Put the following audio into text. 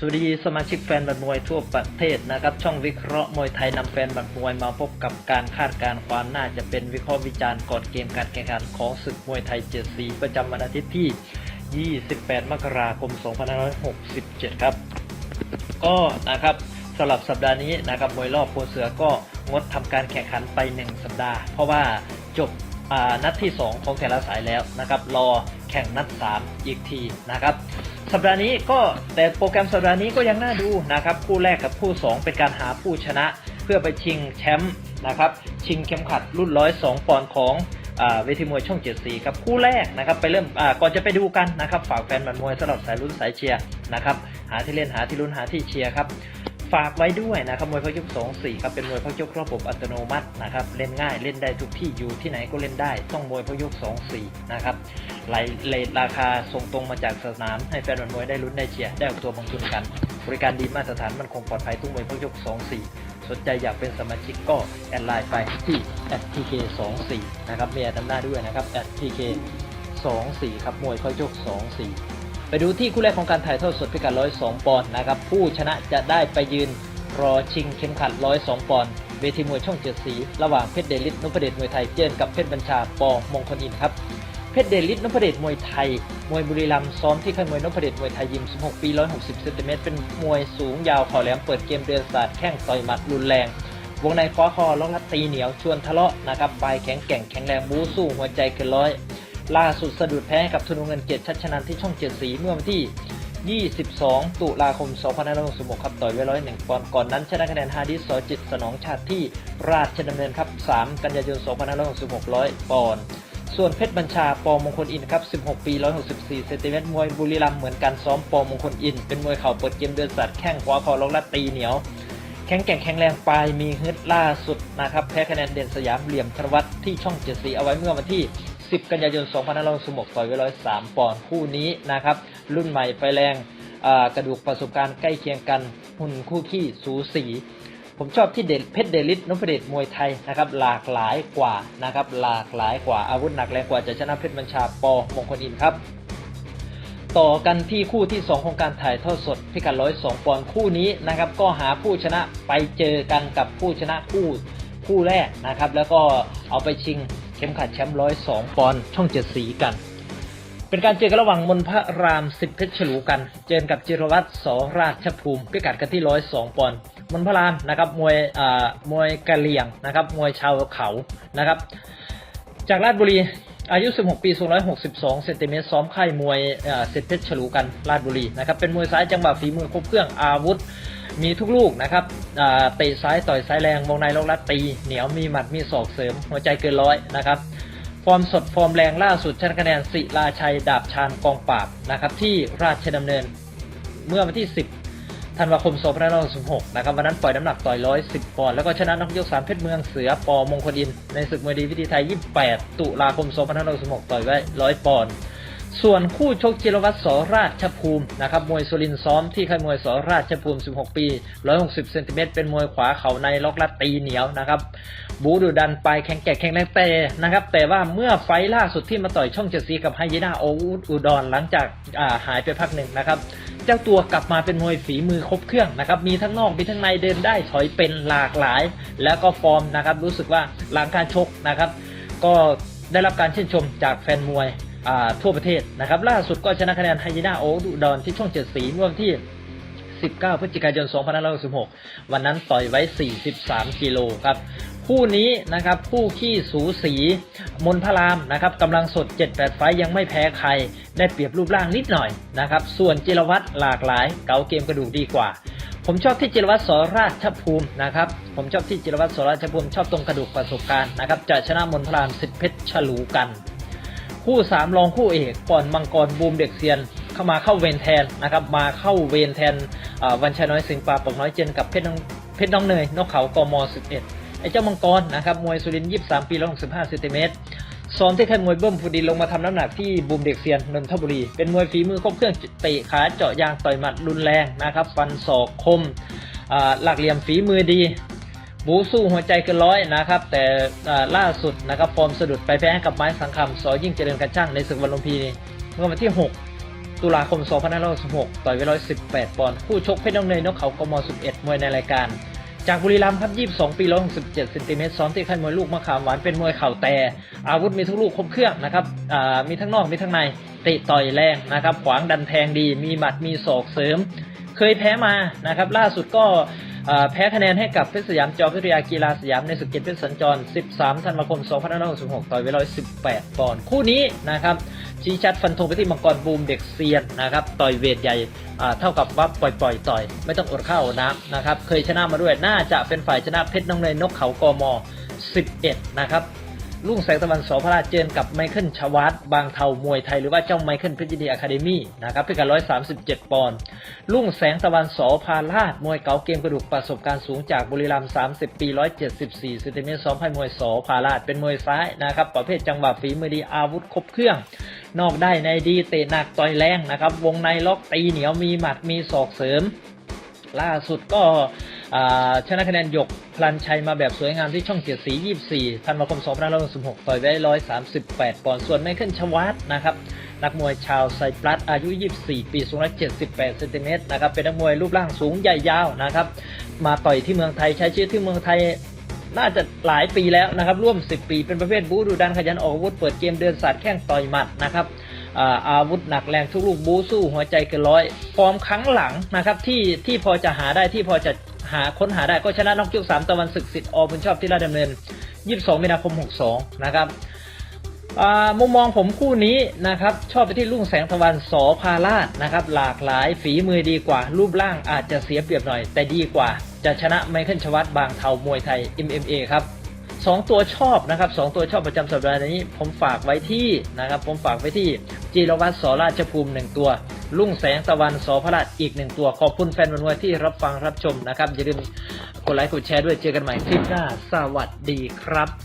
สวัสดีสมาชิกแฟนบัตรมวยทั่วประเทศนะครับ ช่องวิเคราะห์มวยไทยนำแฟนบัตรมวยมาพบกับการคาดการณ์ความน่าจะเป็นวิเคราะห์วิจารณ์ก่อนเกมการแข่งขันของศึกมวยไทยเจ็ดสีประจำวันอาทิตย์ที่ 28 มกราคม 2567 ครับ ก็นะครับสำหรับสัปดาห์นี้นะครับมวยรอบโพเสือก็งดทำการแข่งขันไป 1 สัปดาห์ เพราะว่าจบ นัดที่ 2 ของแต่ละสายแล้วนะครับรอแข่งนัด 3 อีกทีนะครับสัปดาห์นี้ก็แต่โปรแกรมสัปดาห์นี้ก็ยังน่าดูนะครับคู่แรกกับคู่ 2 เป็นการหาผู้ชนะ เพื่อไปชิงแชมป์นะครับชิงเข็มขัดรุ่น102ปอนด์ของเวทีมวยช่องเจ็ดสีครับคู่แรกนะครับไปเริ่มก่อนจะไปดูกันนะครับฝากแฟนบันมวยสำหรับสายลุ้นสายเชียร์นะครับหาที่เล่นหาที่ลุ้นหาที่เชียร์ครับ ฝากไว้ด้วยนะครับมวยพักยกสองสี่ครับเป็นมวยพักยกระบบอัตโนมัตินะครับเล่นง่ายเล่นได้ทุกที่อยู่ที่ไหนก็เล่นได้ต้องมวยพักยกสองสี่นะครับไหลเลทราคาส่งตรงมาจากสนาม ให้แฟนมวยได้ลุ้นได้เชียร์ได้ออกตัวบางทุนกัน บริการดีมาตรฐานมันคงปลอดภัยทุกมวยพักยกสองสี่สนใจอยากเป็นสมาชิกก็แอดไลน์ไปที่ @tk 2 4 นะครับเมียทำหน้าด้วยนะครับ @tk 2 4 ครับมวยพักยก2 4 ไปดูที่คู่แรกของการถ่ายทอดสดพิกัด 102 ปอนด์นะครับ ผู้ชนะจะได้ไปยืนรอชิงเข็มขัด 102 ปอนด์เวทีมวยช่องเจ็ดสี ระหว่างเพชรเดลิศนพเดชมวยไทยเจอกับเพชรบัญชาปอมงคลอินครับ เพชรเดลิศนพเดชมวยไทย มวยบุรีรัมย์ซ้อมที่ค่ายมวยนพเดชมวยไทยยิม 16 ปี 160 เซนติเมตร เป็นมวยสูงยาวเข่าแหลมเปิดเกมเดือนศาสตร์แข้งต่อยหมัดรุนแรง วงในคว้าคอล็อกลัดตีเหนียวชวนทะเลาะนะครับปลายแข็งแกร่งแข็งแรงบู๊สู้หัวใจเกินร้อย ล่าสุดสะดุดแพ้กับธนูเงินเกียรติชัชนันที่ช่องเจ็ดสีเมื่อวันที่ 22 ตุลาคม 2566ครับต่อยไว้ร้อยหนึ่งปอนด์ก่อนนั้นชนะคะแนนฮาดิสสอจิตสนองชาติที่ราชดำเนินครับ 3 กันยายน 2566ร้อยปอนด์ส่วนเพชรบัญชาปอมงคลอินครับ 16 ปี 164เซนติเมตรมวยบุรีรัมย์เหมือนกันซ้อมปอมงคลอิน เป็นมวยเข่าเปิดเกมเดินสัตว์แข้งขวาคอล็อกลัดตีเหนียวแข็งแกร่งแข็งแรงปลายมีฮึดล่าสุดนะครับแพ้คะแนนเด่นสยามเหลี่ยมธนวัฒน์ที่ช่องเจ็ดสีเอาไว้เมื่อวันที่ 10 กันยายน 2566ต่อยไว้ร้อยสามปอนด์คู่นี้นะครับ รุ่นใหม่ไฟแรงกระดูกประสบการณ์ใกล้เคียงกัน หุ่นคู่ขี้สูสีผมชอบที่เดชเพชรเดลิสนพเดชมวยไทยนะครับหลากหลายกว่านะครับหลากหลายกว่าอาวุธหนักแรงกว่าจะชนะเพชรบัญชาปอมงคลอินครับ ต่อกันที่คู่ที่ 2 ของการถ่ายทอดสดพิกัด102ปอนด์คู่นี้นะครับก็หาผู้ชนะไปเจอกันกับผู้ชนะคู่คู่แรกนะครับ แล้วก็เอาไปชิง เข็มขัดแชมป์102ปอนด์ช่องเจ็ดสีกัน เป็นการเจอกันระหว่างมนพระรามสิบเพชรฉลูกัน เจอกับจิรวัตรสราชภูมิพิกัดกันที่102ปอนด์มนพระรามนะครับมวยอ่ามวยกะเหลี่ยงนะครับมวยชาวเขานะครับ จากราชบุรีอายุ 16 ปีสูง162 เซนติเมตร ซ้อมค่ายมวยเอ่อเซตเพชรฉลูกัน ราชบุรี นะครับ เป็นมวยซ้ายจังหวะฝีมือครบเครื่อง อาวุธ มีทุกลูกนะครับเตะซ้ายต่อยซ้ายแรงวงในลงรัดตี เหนียวมีหมัดมีศอกเสริม หัวใจเกินร้อยนะครับฟอร์มสดฟอร์มแรงล่าสุดชนะคะแนนศิลาชัยดาบชาญกองปราบนะครับที่ราชดำเนินเมื่อวันที่ 10ธันวาคม2566นะครับวันนั้นปล่อยน้ำหนักต่อย110ปอนด์แล้วก็ชนะนักยกสามเพชรเมืองเสือปอมงคลอินในศึกมวยดีวิธีไทย 28 ตุลาคม2566ต่อยไว้100ปอนด์ ส่วนคู่ชกจิรวัตรสราชภูมินะครับมวยสุรินทร์ซ้อมที่ค่ายมวยสราชภูมิ 16 ปี 160 เซนติเมตรเป็นมวยขวาเข่าในล็อกลัดตีเหนียวนะครับบูดุดันไปแข็งแกร่งแข็งแรงแต่นะครับแต่ว่าเมื่อไฟล่าสุดที่มาต่อยช่องเจ็ดสีกับไฮยีน่าโออุดอุดรหลังจากาหายไปพักหนึ่งนะครับเจ้าตัวกลับมาเป็นมวยฝีมือครบเครื่องนะครับมีทั้งนอกมีทั้งในเดินได้ถอยเป็นหลากหลาย แล้วก็ฟอร์มนะครับรู้สึกว่าหลังการชกนะครับ ก็ได้รับการชื่นชมจากแฟนมวย ทั่วประเทศนะครับ ล่าสุดก็ชนะคะแนนไฮยีน่าโออุดรที่ช่องเจ็ดสีเมื่อวันที่ 19 พฤศจิกายน 2566 วันนั้นต่อยไว้ 43 กิโลครับคู่นี้นะครับคู่ขี้สูสีมนพรามนะครับกำลังสด 7-8 ไฟยังไม่แพ้ใคร ได้เปรียบรูปร่างนิดหน่อยนะครับส่วนจิรวัตรหลากหลาย เก๋าเกมกระดูกดีกว่า ผมชอบที่จิรวัตรสราชภูมินะครับผมชอบที่จิรวัตรสราชภูมิชอบตรงกระดูกประสบการณ์นะครับจะชนะมนพรามสิทธิเพชรฉลูกัน คู่สามรองคู่เอกก่อนมังกรบูมเด็กเซียนเข้ามาเข้าเวรแทนนะครับมาเข้าเวรแทนวันชัยน้อยสิงปลาปกน้อยเจนกับเพชรน้องเพชรน้องเนยนกเขากม11ไอ้เจ้ามังกรนะครับมวยสุรินทร์23ปี165เซนติเมตรซ้อมที่ค่ายมวยเบิ้มฟูดินลงมาทำน้ำหนักที่บูมเด็กเซียนนนทบุรี เป็นมวยฝีมือครบเครื่องเตะขาเจาะยางต่อยหมัดรุนแรงนะครับ ฟันศอกคมหลักเหลี่ยมฝีมือดี บูสู้หัวใจเกินร้อยนะครับ แต่ล่าสุดนะครับฟอร์มสะดุดไปแพ้ให้กับไม้สังคำสอยิ่งเจริญกระช่างในศึกวันลุมพินีเมื่อวันที่ 6 ตุลาคม 2566 ต่อยไว้118 ปอนด์คู่ชกเพชรน้องเนยนกเขากม 11 มวยในรายการ จากบุรีรัมย์ครับ 22 ปี 167เซนติเมตรซ้อมที่ค่ายมวยลูกมะขามหวานเป็นมวยเข่าแต่ อาวุธมีทุกลูกครบเครื่องนะครับมีทั้งนอกมีทั้งในตะต่อยแรงนะครับขวางดันแทงดี มีหมัดมีศอกเสริม เคยแพ้มานะครับล่าสุดก็ แพ้คะแนนให้กับเพชรสยามจอมพิทยากีฬาสยามในศึกเกียรติเพชรสัญจร 13 ธันวาคม 2566 ต่อยเวลา18 ปอนด์ คู่นี้นะครับ ชี้ชัดฟันธงไปที่มังกรบูมเด็กเซียนนะครับ ต่อยเวทใหญ่เท่ากับว่าปล่อยปล่อยต่อย ไม่ต้องอดข้าวน้ำนะครับ เคยชนะมาด้วย น่าจะเป็นฝ่ายชนะเพชรน้องเนยนกเขากม11 นะครับ ลุงแสงตะวันสอพระราชเจนกับไมเคิลชวัตบางเทามวยไทยหรือว่าเจ้าไมเคิลเพชรยินดีอะคาเดมี่นะครับพิกัด137 ปอนด์ลุงแสงตะวันสอพาลาดมวยเก๋าเกมกระดูกประสบการณ์สูงจากบุรีรัมย์30 ปี 174เซนติเมตรซ้อมให้มวยสอพาลาดเป็นมวยซ้ายนะครับประเภทจังหวะฝีมือดีอาวุธครบเครื่อง นอกได้ในดีเตะหนักต่อยแรงนะครับวงในล็อกตีเหนียวมีหมัดมีศอกเสริม ล่าสุดก็ ชนะคะแนนหยกพลันชัยมาแบบสวยงามที่ช่องเกียรติสี 24 ธันวาคม2566ต่อยไว้138 ปอนด์ ส่วนไมเคิลชวัตนะครับ นักมวยชาวไซปรัสอายุ 24 ปีสูง178เซนติเมตรนะครับ เป็นนักมวยรูปร่างสูงใหญ่ยาวนะครับ มาต่อยที่เมืองไทยใช้ชีวิตที่เมืองไทยน่าจะหลายปีแล้วนะครับ ร่วม 10 ปีเป็นประเภทบู๊ดูดันขยันออกอาวุธเปิดเกมเดินสัตว์แข้งต่อยหมัดนะครับอาอาวุธหนักแรงทุกลูกบูสู้หัวใจเกินร้อยฟอร์มครั้งหลังนะครับที่ที่พอจะหาได้ที่พอจะ หาค้นหาได้ก็ชนะนอกยุคสามตะวันศึกสิทธิ์อบุญชอบที่ราชดำเนิน 22 มีนาคม 62 นะครับมุมมองผมคู่นี้นะครับ ชอบไปที่ลุงแสงตะวันสอพาลาดนะครับ หลากหลายฝีมือดีกว่า รูปร่างอาจจะเสียเปรียบหน่อย แต่ดีกว่า จะชนะไมเคิลชวัตบางเทามวยไทย MMA ครับสองตัวชอบนะครับสองตัวชอบประจำสัปดาห์นี้ ผมฝากไว้ที่นะครับ ผมฝากไว้ที่จีรวัตรสอราชภูมิหนึ่งตัว ลุ่งแสงตะวันสอพระราชอีกหนึ่งตัวขอบคุณแฟนบอลวยที่รับฟังรับชมนะครับอย่าลืมกดไลค์กดแชร์ด้วยเจอกันใหม่คลิปหน้าสวัสดีครับ